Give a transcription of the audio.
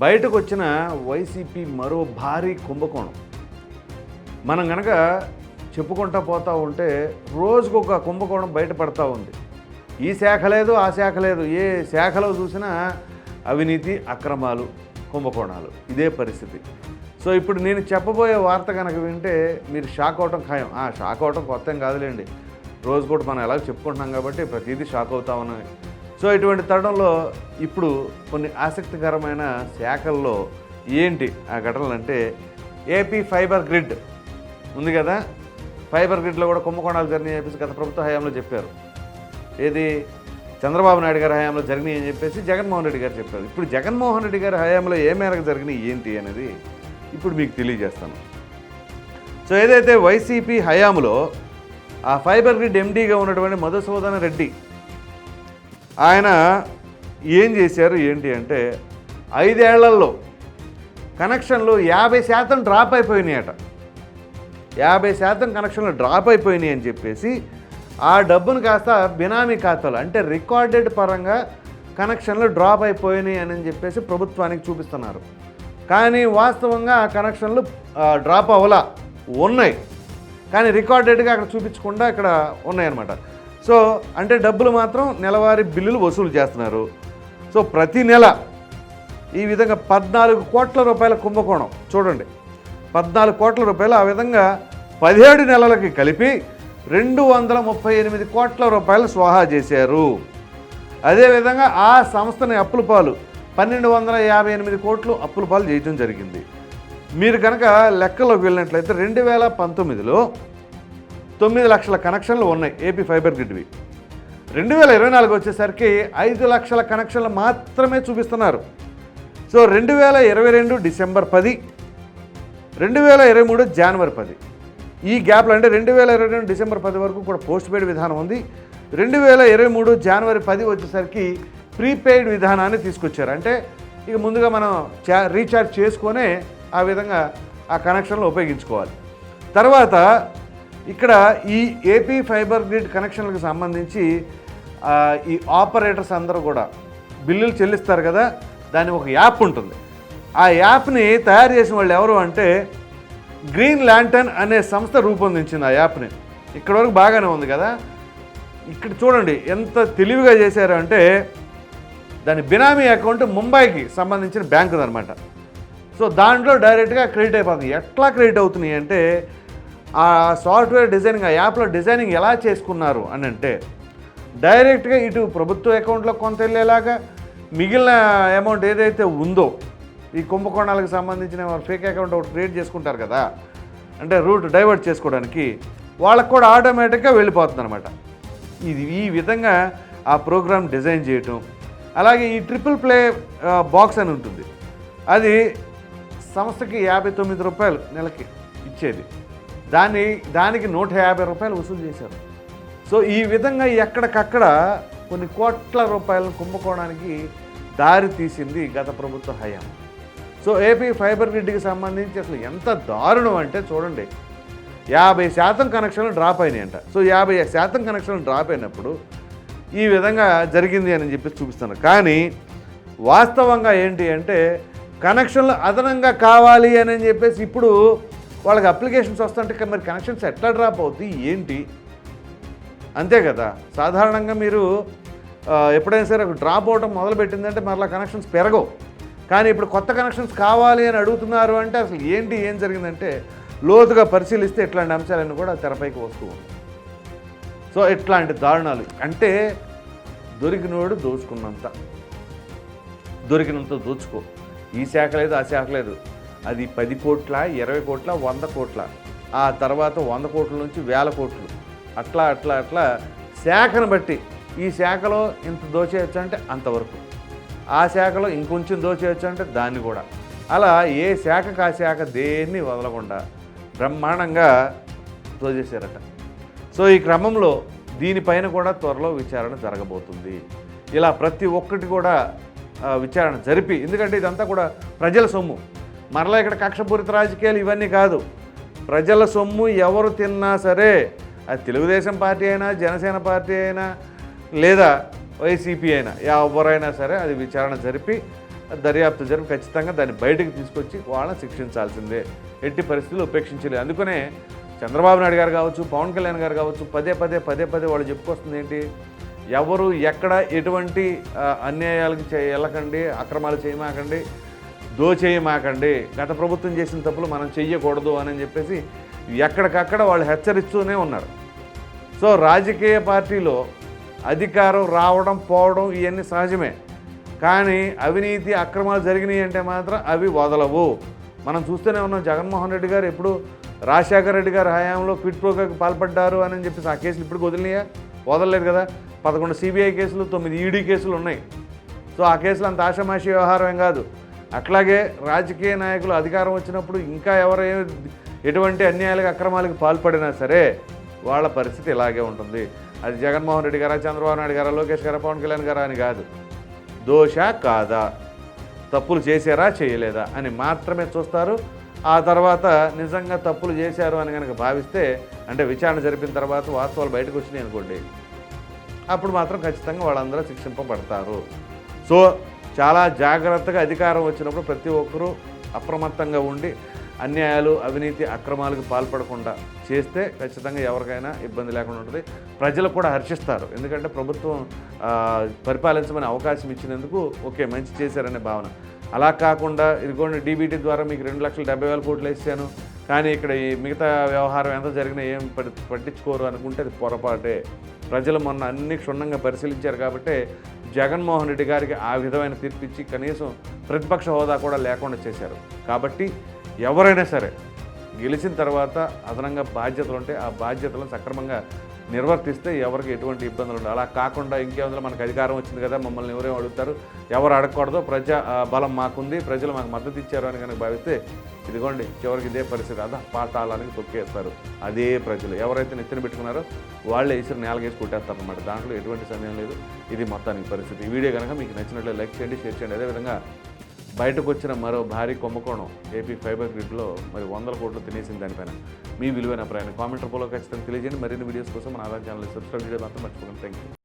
బయటకు వచ్చిన వైసీపీ మరో భారీ కుంభకోణం. మనం గనక చెప్పుకుంటా పోతా ఉంటే రోజుకొక కుంభకోణం బయటపడతా ఉంది. ఈ శాఖ లేదు ఆ శాఖ లేదు ఏ శాఖలో చూసినా అవినీతి అక్రమాలు కుంభకోణాలు ఇదే పరిస్థితి. సో ఇప్పుడు నేను చెప్పబోయే వార్త కనుక వింటే మీరు షాక్ అవటం ఖాయం. ఆ, షాక్ అవటం కొత్త ఏం కాదులేండి. రోజు కూడా మనం ఎలా చెప్పుకుంటున్నాం కాబట్టి ప్రతిదీ షాక్ అవుతా అవుతామని సో ఇటువంటి తరుణంలో ఇప్పుడు కొన్ని ఆసక్తికరమైన శాఖల్లో ఏంటి ఆ ఘటనలు అంటే ఏపీ ఫైబర్ గ్రిడ్ ఉంది కదా? ఫైబర్ గ్రిడ్లో కూడా కుంభకోణాలు జరిగినాయి చెప్పేసి గత ప్రభుత్వ హయాంలో చెప్పారు. ఏది? చంద్రబాబు నాయుడు గారి హయాంలో జరిగినాయి అని చెప్పేసి జగన్మోహన్ రెడ్డి గారు చెప్పారు. ఇప్పుడు జగన్మోహన్ రెడ్డి గారి హయాంలో ఏ మేరకు జరిగినాయి ఏంటి అనేది ఇప్పుడు మీకు తెలియజేస్తాను. సో ఏదైతే వైసీపీ హయాంలో ఆ ఫైబర్ గ్రిడ్ ఎండీగా ఉన్నటువంటి మధుసూదన రెడ్డి ఆయన ఏం చేశారు ఏంటి అంటే ఐదేళ్ళలో కనెక్షన్లు యాభై శాతం డ్రాప్ అయిపోయినాయట. యాభై శాతం కనెక్షన్లు డ్రాప్ అయిపోయినాయి అని చెప్పేసి ఆ డబ్బును కాస్త బినామీ ఖాతాలు అంటే రికార్డెడ్ పరంగా కనెక్షన్లు డ్రాప్ అయిపోయినాయి అని చెప్పేసి ప్రభుత్వానికి చూపిస్తున్నారు. కానీ వాస్తవంగా ఆ కనెక్షన్లు డ్రాప్ అవ్వలా ఉన్నాయి. కానీ రికార్డెడ్గా అక్కడ చూపించకుండా ఇక్కడ ఉన్నాయన్నమాట. సో అంటే డబ్బులు మాత్రం నెలవారీ బిల్లులు వసూలు చేస్తున్నారు. సో ప్రతి నెల ఈ విధంగా పద్నాలుగు కోట్ల రూపాయల కుంభకోణం. చూడండి. పద్నాలుగు కోట్ల రూపాయలు ఆ విధంగా పదిహేడు నెలలకి కలిపి రెండు వందల ముప్పై ఎనిమిది కోట్ల రూపాయలు స్వాహా చేశారు. అదేవిధంగా ఆ సంస్థని అప్పుల పాలు పన్నెండు వందల యాభై ఎనిమిది కోట్లు అప్పుల పాలు చేయడం జరిగింది. మీరు కనుక లెక్కలోకి వెళ్ళినట్లయితే రెండు వేల పంతొమ్మిదిలో తొమ్మిది లక్షల కనెక్షన్లు ఉన్నాయి ఏపీ ఫైబర్ గ్రిడ్వి రెండు వేల ఇరవై నాలుగు వచ్చేసరికి ఐదు లక్షల కనెక్షన్లు మాత్రమే చూపిస్తున్నారు. సో రెండు వేల ఇరవై రెండు డిసెంబర్ పది రెండు వేల ఇరవై మూడు జనవరి పది. ఈ గ్యాప్లో అంటే రెండు వేల ఇరవై రెండు డిసెంబర్ పది వరకు కూడా పోస్ట్ పెయిడ్ విధానం ఉంది. రెండు వేల ఇరవై మూడు జనవరి పది వచ్చేసరికి ప్రీపెయిడ్ విధానాన్ని తీసుకొచ్చారు. అంటే ఇక ముందుగా మనం చా రీఛార్జ్ చేసుకొనే ఆ విధంగా ఆ కనెక్షన్లు ఉపయోగించుకోవాలి. తర్వాత ఇక్కడ ఈ ఏపీ ఫైబర్ గ్రిడ్ కనెక్షన్లకు సంబంధించి ఈ ఆపరేటర్స్ అందరూ కూడా బిల్లులు చెల్లిస్తారు కదా దాని ఒక యాప్ ఉంటుంది. ఆ యాప్ని తయారు చేసిన వాళ్ళు ఎవరు అంటే గ్రీన్ ల్యాంటర్న్ అనే సంస్థ రూపొందించింది ఆ యాప్ని. ఇక్కడ వరకు బాగానే ఉంది కదా. ఇక్కడ చూడండి ఎంత తెలివిగా చేశారు అంటే దాని బినామీ అకౌంట్ ముంబైకి సంబంధించిన బ్యాంకు అనమాట సో దాంట్లో డైరెక్ట్గా క్రెడిట్ అయిపోతుంది. ఎట్లా క్రెడిట్ అవుతున్నాయి అంటే ఆ సాఫ్ట్వేర్ డిజైనింగ్ ఆ యాప్లో డిజైనింగ్ ఎలా చేసుకున్నారు అని అంటే డైరెక్ట్గా ఇటు ప్రభుత్వ అకౌంట్లో కొంత వెళ్ళేలాగా మిగిలిన అమౌంట్ ఏదైతే ఉందో ఈ కుంభకోణాలకు సంబంధించిన ఫేక్ అకౌంట్ ఒకటి క్రియేట్ చేసుకుంటారు కదా అంటే రూట్ డైవర్ట్ చేసుకోవడానికి వాళ్ళకు కూడా ఆటోమేటిక్గా వెళ్ళిపోతుంది అనమాట ఇది ఈ విధంగా ఆ ప్రోగ్రామ్ డిజైన్ చేయటం అలాగే ఈ ట్రిపుల్ ప్లే బాక్స్ అని ఉంటుంది. అది సంస్థకి యాభై తొమ్మిది రూపాయలు నెలకి ఇచ్చేది. దాన్ని దానికి నూట యాభై రూపాయలు వసూలు చేశారు. సో ఈ విధంగా ఎక్కడికక్కడ కొన్ని కోట్ల రూపాయలను కుంభకోణానికి దారి తీసింది గత ప్రభుత్వ హయాం. సో ఏపీ ఫైబర్ గ్రిడ్కి సంబంధించి అసలు ఎంత దారుణం అంటే చూడండి యాభై శాతం కనెక్షన్లు డ్రాప్ అయినాయంట. సో యాభై శాతం కనెక్షన్లు డ్రాప్ అయినప్పుడు ఈ విధంగా జరిగింది అని చెప్పి చూపిస్తాను కానీ వాస్తవంగా ఏంటి అంటే కనెక్షన్లు అదనంగా కావాలి అని చెప్పేసి ఇప్పుడు వాళ్ళకి అప్లికేషన్స్ వస్తుంటే మరి కనెక్షన్స్ ఎట్లా డ్రాప్ అవుతాయి ఏంటి? అంతే కదా. సాధారణంగా మీరు ఎప్పుడైనా సరే ఒక డ్రాప్ అవడం మొదలుపెట్టిందంటే మరలా కనెక్షన్స్ పెరగవు. కానీ ఇప్పుడు కొత్త కనెక్షన్స్ కావాలి అని అడుగుతున్నారు అంటే అసలు ఏంటి ఏం జరిగిందంటే లోతుగా పరిశీలిస్తే ఇట్లాంటి అంశాలన్నీ కూడా తెరపైకి వస్తూ ఉంటాయి. సో ఇట్లాంటి దారుణాలు. అంటే దొరికినోడు దోచుకున్నంత. దొరికినంత దోచుకో. ఈ శాఖ లేదు ఆ శాఖ లేదు. అది పది కోట్ల ఇరవై కోట్ల వంద కోట్ల. ఆ తర్వాత వంద కోట్ల నుంచి వేల కోట్లు. అట్లా అట్లా అట్లా శాఖను బట్టి ఈ శాఖలో ఇంత దోచేయచ్చు అంటే అంతవరకు. ఆ శాఖలో ఇంకొంచెం దోచేయచ్చు అంటే దాన్ని కూడా. అలా ఏ శాఖకు ఆ శాఖ దేన్ని వదలకుండా బ్రహ్మాండంగా దోచేశారట సో ఈ క్రమంలో దీనిపైన కూడా త్వరలో విచారణ జరగబోతుంది. ఇలా ప్రతి ఒక్కటి కూడా విచారణ జరిపి ఎందుకంటే ఇదంతా కూడా ప్రజల సొమ్ము. మరలా ఇక్కడ కక్షపూరిత రాజకీయాలు ఇవన్నీ కాదు. ప్రజల సొమ్ము ఎవరు తిన్నా సరే అది తెలుగుదేశం పార్టీ అయినా జనసేన పార్టీ అయినా లేదా వైసీపీ అయినా ఎవరైనా సరే అది విచారణ జరిపి దర్యాప్తు జరిపి ఖచ్చితంగా దాన్ని బయటకు తీసుకొచ్చి వాళ్ళని శిక్షించాల్సిందే. ఎట్టి పరిస్థితులు ఉపేక్షించలేదు. అందుకనే చంద్రబాబు నాయుడు గారు కావచ్చు పవన్ కళ్యాణ్ గారు కావచ్చు పదే పదే పదే పదే వాళ్ళు చెప్పుకొస్తుంది ఏంటి? ఎవరు ఎక్కడ ఎటువంటి అన్యాయాలకు చే వెళ్ళకండి అక్రమాలు చేయమాకండి దోచేయమాకండి. గత ప్రభుత్వం చేసిన తప్పులు మనం చెయ్యకూడదు అని చెప్పేసి ఎక్కడికక్కడ వాళ్ళు హెచ్చరిస్తూనే ఉన్నారు. సో రాజకీయ పార్టీలో అధికారం రావడం పోవడం ఇవన్నీ సహజమే. కానీ అవినీతి అక్రమాలు జరిగినాయి అంటే మాత్రం అవి వదలవు. మనం చూస్తూనే ఉన్నాం జగన్మోహన్ రెడ్డి గారు ఎప్పుడు రాజశేఖర రెడ్డి గారి హయాంలో క్విట్ ప్రోగ్రాకి పాల్పడ్డారు అని చెప్పేసి ఆ కేసులు ఇప్పుడు వదిలినాయా? వదలలేదు కదా. పదకొండు సిబిఐ కేసులు తొమ్మిది ఈడీ కేసులు ఉన్నాయి. సో ఆ కేసులు అంత ఆషమాషి వ్యవహారం కాదు. అట్లాగే రాజకీయ నాయకులు అధికారం వచ్చినప్పుడు ఇంకా ఎవరు ఎటువంటి అన్యాయాలకు అక్రమాలకు పాల్పడినా సరే వాళ్ళ పరిస్థితి ఇలాగే ఉంటుంది. అది జగన్మోహన్ రెడ్డి గారా చంద్రబాబు నాయుడు గారా లోకేష్ గారా పవన్ కళ్యాణ్ గారా అని కాదు. దోష కాదా? తప్పులు చేశారా చేయలేదా అని మాత్రమే చూస్తారు. ఆ తర్వాత నిజంగా తప్పులు చేశారు అని కనుక భావిస్తే అంటే విచారణ జరిపిన తర్వాత వాస్తవాలు బయటకు వచ్చినాయి అనుకోండి. అప్పుడు మాత్రం ఖచ్చితంగా వాళ్ళందరూ శిక్షింపబడతారు. సో చాలా జాగ్రత్తగా అధికారం వచ్చినప్పుడు ప్రతి ఒక్కరూ అప్రమత్తంగా ఉండి అన్యాయాలు అవినీతి అక్రమాలకు పాల్పడకుండా చేస్తే ఖచ్చితంగా ఎవరికైనా ఇబ్బంది లేకుండా ఉంటుంది. ప్రజలు కూడా హర్షిస్తారు. ఎందుకంటే ప్రభుత్వం పరిపాలించమని అవకాశం ఇచ్చినందుకు ఓకే మంచి చేశారనే భావన. అలా కాకుండా ఇదిగోండి డీబీటీ ద్వారా మీకు రెండు లక్షల డెబ్బై వేల కోట్లు వేసాను. కానీ ఇక్కడ ఈ మిగతా వ్యవహారం ఎంత జరిగినా ఏం పట్టించుకోరు అనుకుంటే అది పొరపాటే. ప్రజలు మొన్న అన్ని క్షుణ్ణంగా పరిశీలించారు కాబట్టి జగన్మోహన్ రెడ్డి గారికి ఆ విధమైన తీర్పిచ్చి కనీసం ప్రతిపక్ష హోదా కూడా లేకుండా చేశారు. కాబట్టి ఎవరైనా సరే గెలిచిన తర్వాత అదనంగా బాధ్యతలు ఉంటే ఆ బాధ్యతలను సక్రమంగా నిర్వర్తిస్తే ఎవరికి ఎటువంటి ఇబ్బందులు ఉండవు. అలా కాకుండా ఇంకేముందో మనకు అధికారం వచ్చింది కదా మమ్మల్ని ఎవరేం అడుగుతారు? ఎవరు అడగకూడదు ప్రజా బలం మాకుంది ప్రజలు మాకు మద్దతు ఇచ్చారు అని కనుక భావిస్తే ఇదిగోండి చివరికి ఇదే పరిస్థితి అదా పాతాళానికి తొక్కేస్తారు. అదే ప్రజలు. ఎవరైతే నెత్తిన పెట్టుకున్నారో వాళ్ళే ఇసురు నేలగేసి కొట్టేస్తారు అనమాట దాంట్లో ఎటువంటి సమయం లేదు. ఇది మొత్తానికి పరిస్థితి. ఈ వీడియో కనుక మీకు నచ్చినట్లు లైక్ చేయండి షేర్ చేయండి. అదేవిధంగా బయటకు వచ్చిన మరో భారీ కుంభకోణం ఏపీ ఫైబర్ గ్రిడ్లో మరి వందల కోట్లు తినేసింది దానిపైన. మీ విలువైన ప్రయాణం కామెంట్ రూపంలో ఖచ్చితంగా తెలియజేయండి. మరిన్ని వీడియోస్ కోసం మన ఆధార్ ఛానల్ సబ్స్క్రైబ్ చేయడం మాత్రం మర్చిపోకండి. Thank you